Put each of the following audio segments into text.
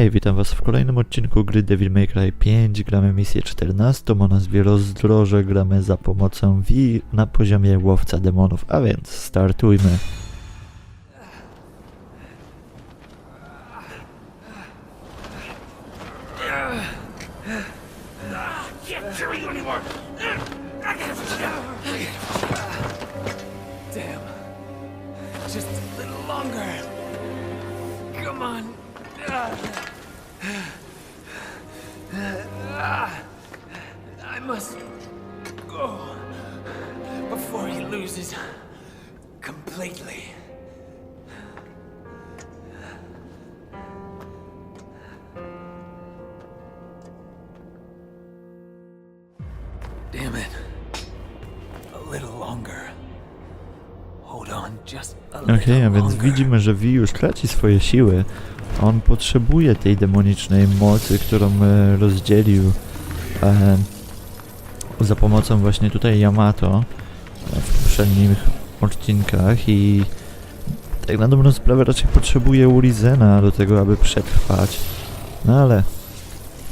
Hej, witam was w kolejnym odcinku gry Devil May Cry 5. Gramy misję 14 o nazwie Rozdroże. Gramy za pomocą V na poziomie łowca demonów, a więc startujmy. Just a little longer. Come on. I must go before he loses completely. Damn it. A little longer. Hold on just a Okej, little a więc longer. widzimy, że V już traci swoje siły. On potrzebuje tej demonicznej mocy, którą e, rozdzielił e, za pomocą właśnie tutaj Yamato e, w poprzednich odcinkach i tak na dobrą sprawę raczej potrzebuje Urizena do tego, aby przetrwać. No ale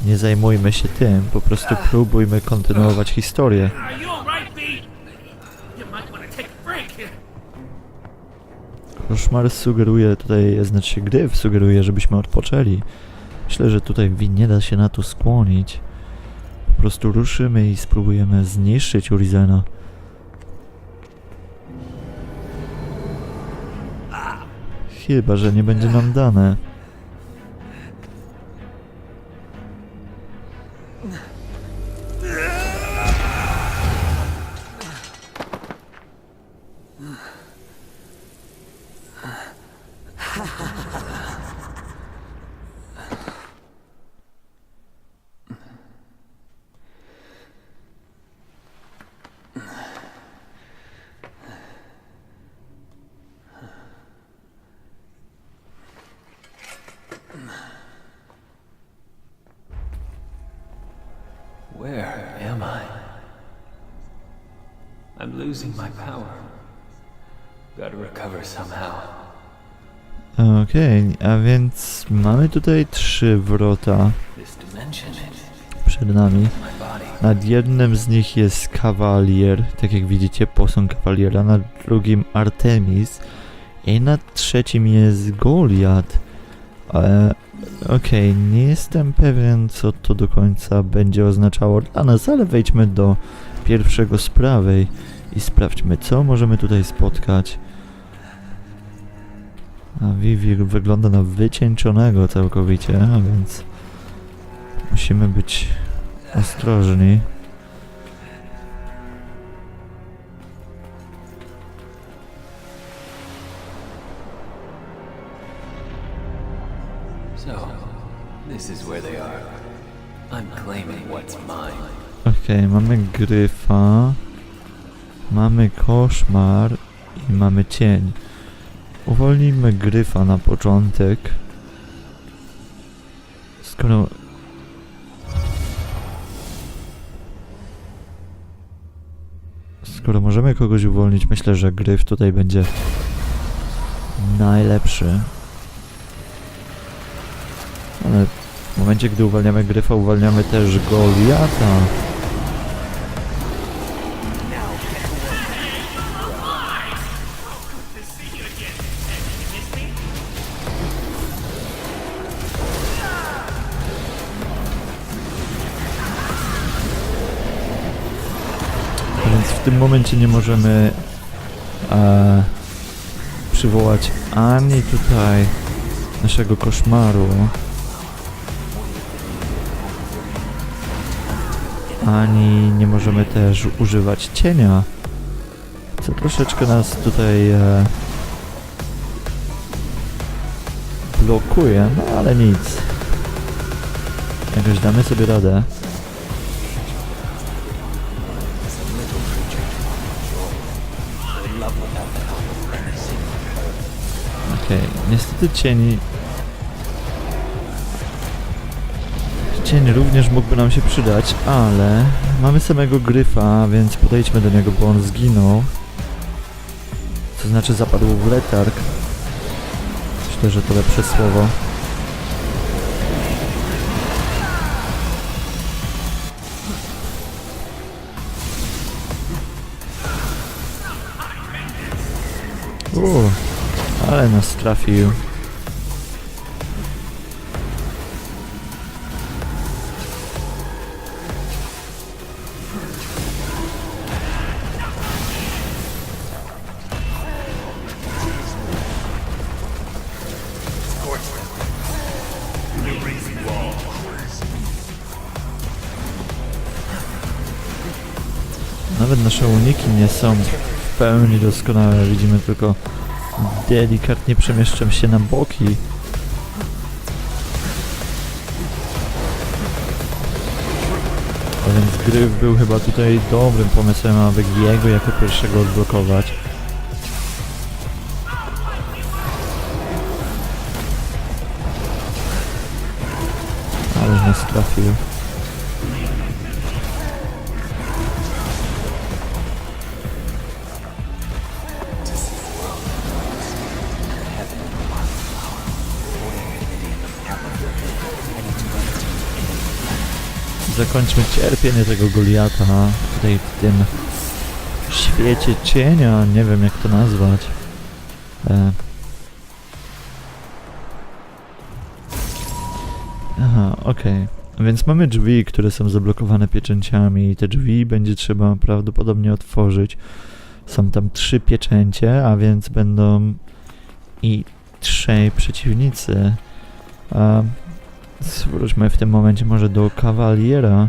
nie zajmujmy się tym, po prostu próbujmy kontynuować historię. Koszmar sugeruje tutaj, znaczy się gry sugeruje, żebyśmy odpoczęli. Myślę, że tutaj nie da się na to skłonić. Po prostu ruszymy i spróbujemy zniszczyć Urizena. Chyba, że nie będzie nam dane. Losing my power. Gotta recover somehow. Okej, a więc mamy tutaj trzy wrota przed nami. Nad jednym z nich jest kawalier, tak jak widzicie, posąg kawaliera, nad drugim Artemis i nad trzecim jest Goliat. Ale okej, nie jestem pewien, co to do końca będzie oznaczało dla nas, ale wejdźmy do pierwszego z prawej i sprawdźmy, co możemy tutaj spotkać. A Vivi wygląda na wycieńczonego całkowicie, a więc musimy być ostrożni. Okej, mamy gryfa, mamy koszmar i mamy cień. Uwolnijmy gryfa na początek. Skoro... Skoro możemy kogoś uwolnić, myślę, że gryf tutaj będzie najlepszy. Ale w momencie, gdy uwalniamy gryfa, uwalniamy też Goliata. Tym momencie nie możemy e, przywołać ani tutaj naszego koszmaru, ani nie możemy też używać cienia, co troszeczkę nas tutaj e, blokuje, no ale nic. Jakoś damy sobie radę. Niestety cień... Cień również mógłby nam się przydać, ale mamy samego gryfa, więc podejdźmy do niego, bo on zginął. To znaczy zapadł w letarg. Myślę, że to lepsze słowo. Nas trafił. Nawet nasze uniki nie są w pełni doskonałe. Widzimy tylko delikatnie przemieszczam się na boki. A więc gryf był chyba tutaj dobrym pomysłem, aby jego jako pierwszego odblokować. Ale nas trafił. Zakończmy cierpienie tego Goliata tutaj w tym świecie cienia, nie wiem jak to nazwać. E. Aha, okej. Więc mamy drzwi, które są zablokowane pieczęciami i te drzwi będzie trzeba prawdopodobnie otworzyć. Są tam trzy pieczęcie, a więc będą i trzej przeciwnicy. A Zwróćmy w tym momencie może do kawaliera.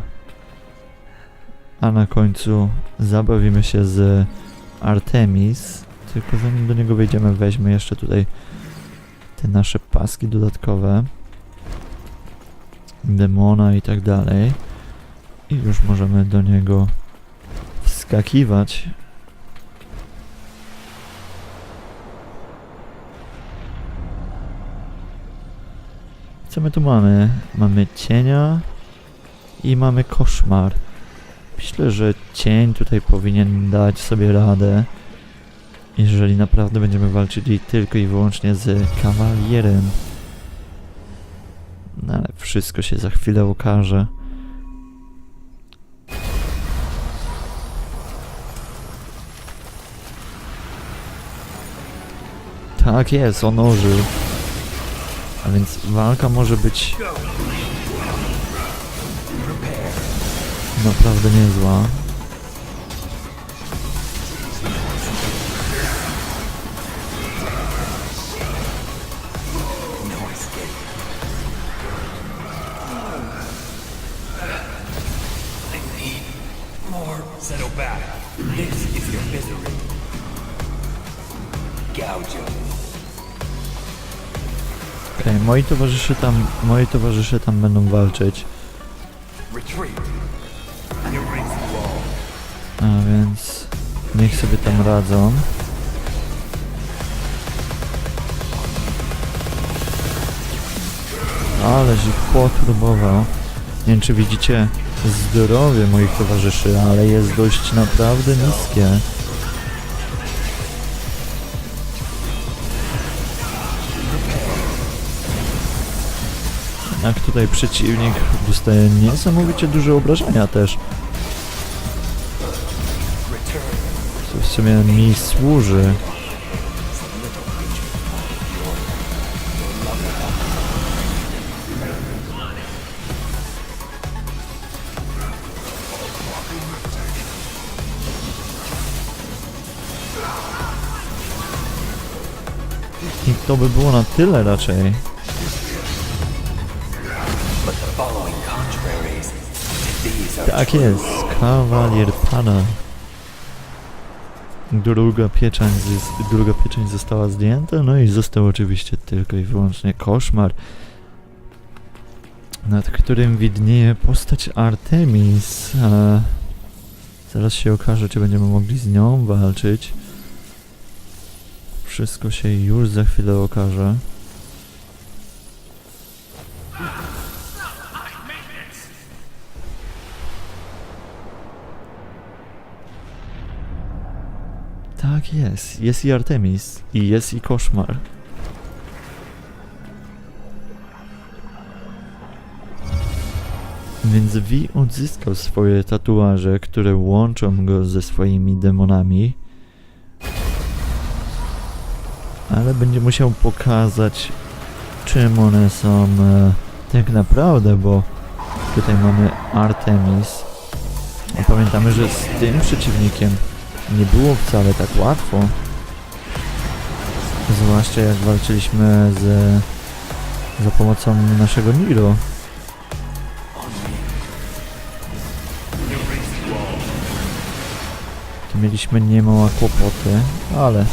A na końcu zabawimy się z Artemis. Tylko zanim do niego wejdziemy, weźmy jeszcze tutaj te nasze paski dodatkowe. Demona i tak dalej. I już możemy do niego wskakiwać. Co my tu mamy? Mamy cienia i mamy koszmar. Myślę, że cień tutaj powinien dać sobie radę. Jeżeli naprawdę będziemy walczyli tylko i wyłącznie z kawalierem. No ale wszystko się za chwilę okaże. Tak jest, on ożył. A więc walka może być naprawdę niezła. Moi towarzysze tam, moi towarzysze tam będą walczyć. A więc niech sobie tam radzą. Ależ ich potrubował. Nie wiem czy widzicie zdrowie moich towarzyszy, ale jest dość naprawdę niskie. Jak tutaj przeciwnik dostaje niesamowicie duże obrażenia też. Co w sumie mi służy. I to by było na tyle raczej. Tak jest, kawalier pana. Druga pieczęć, druga pieczęć została zdjęta, no i został oczywiście tylko i wyłącznie koszmar, nad którym widnieje postać Artemis. A zaraz się okaże, czy będziemy mogli z nią walczyć. Wszystko się już za chwilę okaże. Tak jest. Jest i Artemis. I jest i koszmar. Więc Vi odzyskał swoje tatuaże, które łączą go ze swoimi demonami. ale będzie musiał pokazać czym one są e, tak naprawdę, bo tutaj mamy Artemis. A pamiętamy, że z tym przeciwnikiem nie było wcale tak łatwo. Zwłaszcza jak walczyliśmy z, za pomocą naszego Niro. Mieliśmy niemałe kłopoty, ale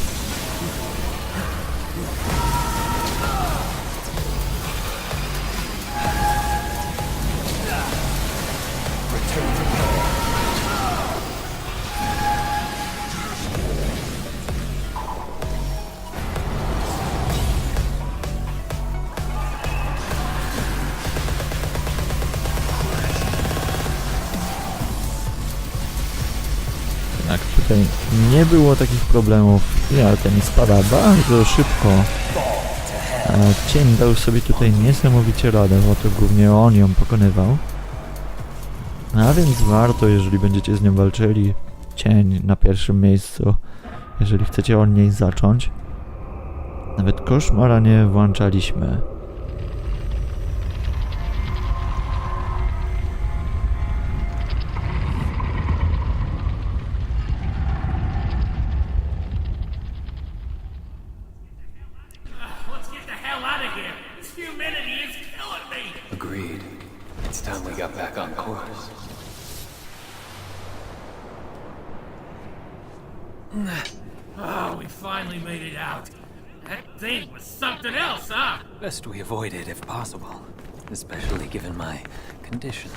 tutaj nie było takich problemów i Artemis spada bardzo szybko. E, Cień dał sobie tutaj niesamowicie radę, bo to głównie on ją pokonywał. A więc warto, jeżeli będziecie z nią walczyli, cień na pierwszym miejscu, jeżeli chcecie od niej zacząć. Nawet koszmara nie włączaliśmy. Best we avoid it if possible, especially given my condition.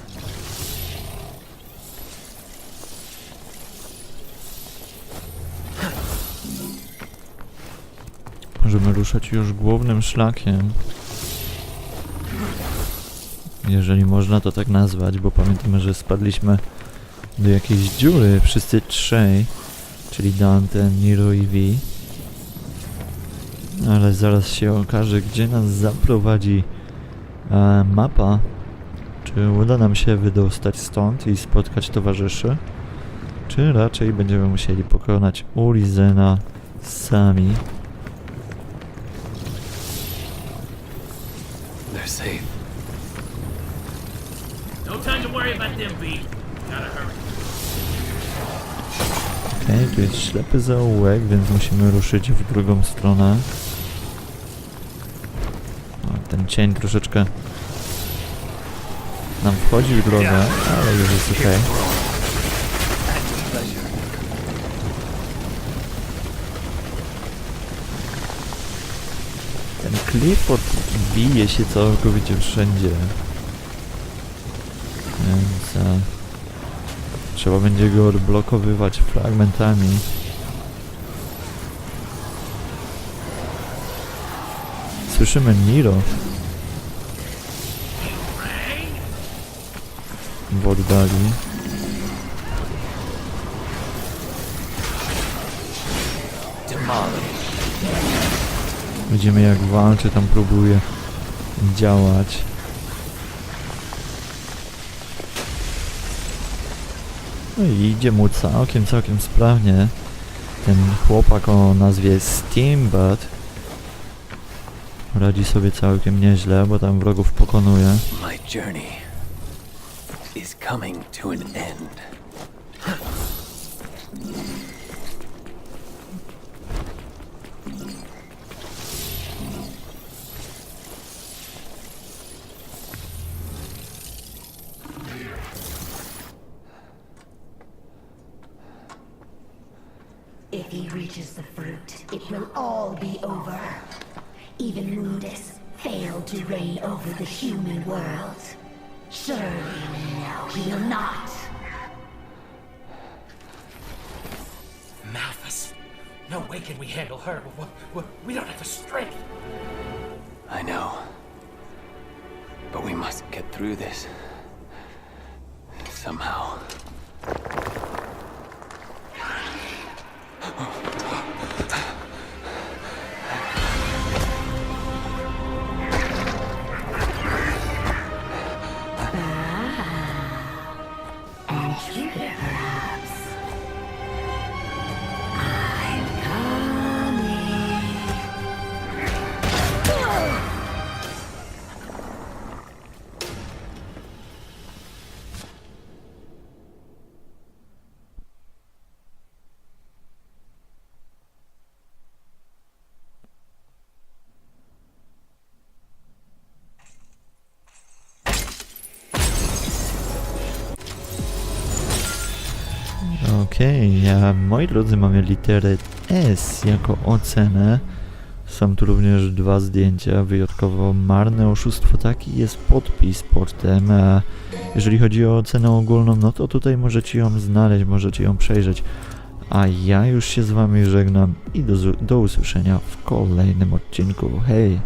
Możemy ruszać już głównym szlakiem. Jeżeli można to tak nazwać, bo pamiętamy, że spadliśmy do jakiejś dziury wszyscy trzej, czyli Dante, Niro i Vi. Ale zaraz się okaże, gdzie nas zaprowadzi e, mapa. Czy uda nam się wydostać stąd i spotkać towarzyszy? Czy raczej będziemy musieli pokonać Urizena sami? They're safe. No time to worry about them, B. Gotta hurry. Okej, tu jest ślepy zaułek, więc musimy ruszyć w drugą stronę. Ten cień troszeczkę nam wchodzi w drogę, ale już jest okej. Ten Clifford bije się całkowicie wszędzie. Więc... E, Trzeba będzie go odblokowywać fragmentami. Słyszymy Niro w oddali. Widzimy jak walczy, tam próbuje działać. No i idzie mu całkiem, całkiem sprawnie. Ten chłopak o nazwie Steambutt radzi sobie całkiem nieźle, bo tam wrogów pokonuje. My journey is coming to an end. If he reaches the fruit, it will all be over. Even Mundus failed to reign over the human world. Surely no, he will not. Malthus. No way can we handle her. We, we, we don't have the strength. I know. But we must get through this. Somehow. Okej, a moi drodzy mamy literę S jako ocenę. Są tu również dwa zdjęcia, wyjątkowo marne oszustwo. Taki jest podpis portem. A jeżeli chodzi o ocenę ogólną, no to tutaj możecie ją znaleźć, możecie ją przejrzeć. A ja już się z wami żegnam i do, do usłyszenia w kolejnym odcinku. Hej!